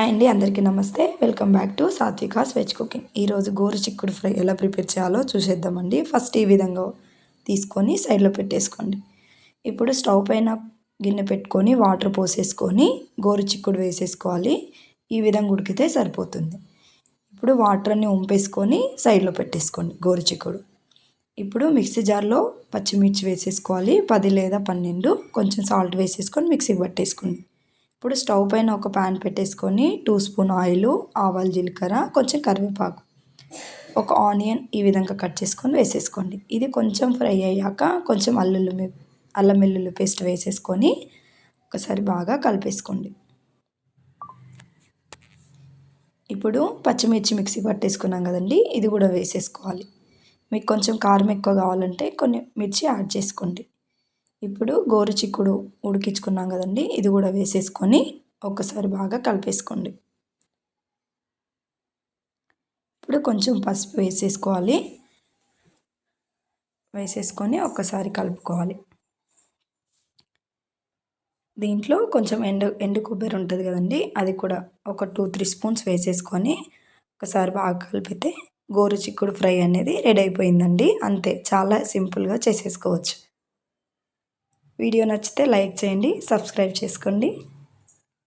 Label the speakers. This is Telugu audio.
Speaker 1: హాయ్ అండి అందరికీ నమస్తే. Welcome back to Sathvika's veg cooking. ఈరోజు గోరు చిక్కుడు ఫ్రై ఎలా ప్రిపేర్ చేయాలో చూసేద్దామండి. ఫస్ట్ ఈ విధంగా తీసుకొని సైడ్లో పెట్టేసుకోండి. ఇప్పుడు స్టవ్ పైన గిన్నె పెట్టుకొని వాటర్ పోసేసుకొని గోరు చిక్కుడు వేసేసుకోవాలి. ఈ విధంగా ఉడికితే సరిపోతుంది. ఇప్పుడు వాటర్ అన్ని ఉంపేసుకొని సైడ్లో పెట్టేసుకోండి గోరు చిక్కుడు. ఇప్పుడు మిక్సీ జార్లో పచ్చిమిర్చి వేసేసుకోవాలి. పది లేదా పన్నెండు. కొంచెం సాల్ట్ వేసేసుకొని మిక్సీకి పట్టేసుకోండి. ఇప్పుడు స్టవ్ పైన ఒక ప్యాన్ పెట్టేసుకొని టూ స్పూన్ ఆయిల్ ఆవాలు జీలకర్ర కొంచెం కరివేపాకు. ఒక ఆనియన్ ఈ విధంగా కట్ చేసుకొని వేసేసుకోండి. ఇది కొంచెం ఫ్రై అయ్యాక కొంచెం అల్లుల్లి అల్లం వెల్లుల్లి పేస్ట్ వేసేసుకొని ఒకసారి బాగా కలిపేసుకోండి. ఇప్పుడు పచ్చిమిర్చి మిక్సీ పట్టేసుకున్నాం కదండి ఇది కూడా వేసేసుకోవాలి. మీకు కొంచెం కారం ఎక్కువ కావాలంటే కొన్ని మిర్చి యాడ్ చేసుకోండి. ఇప్పుడు గోరు చిక్కుడు ఉడికించుకున్నాం కదండి. ఇది కూడా వేసేసుకొని ఒక్కసారి బాగా కలిపేసుకోండి. ఇప్పుడు కొంచెం పసుపు వేసేసుకోవాలి. వేసేసుకొని ఒక్కసారి కలుపుకోవాలి. దీంట్లో కొంచెం ఎండు ఎండు కొబ్బరి ఉంటుంది కదండి. అది కూడా ఒక టూ త్రీ స్పూన్స్ వేసేసుకొని ఒకసారి బాగా కలిపితే గోరు చిక్కుడు ఫ్రై అనేది రెడీ అయిపోయిందండి. అంతే చాలా సింపుల్గా చేసేసుకోవచ్చు. వీడియో నచ్చితే లైక్ చేయండి సబ్స్క్రైబ్ చేసుకోండి.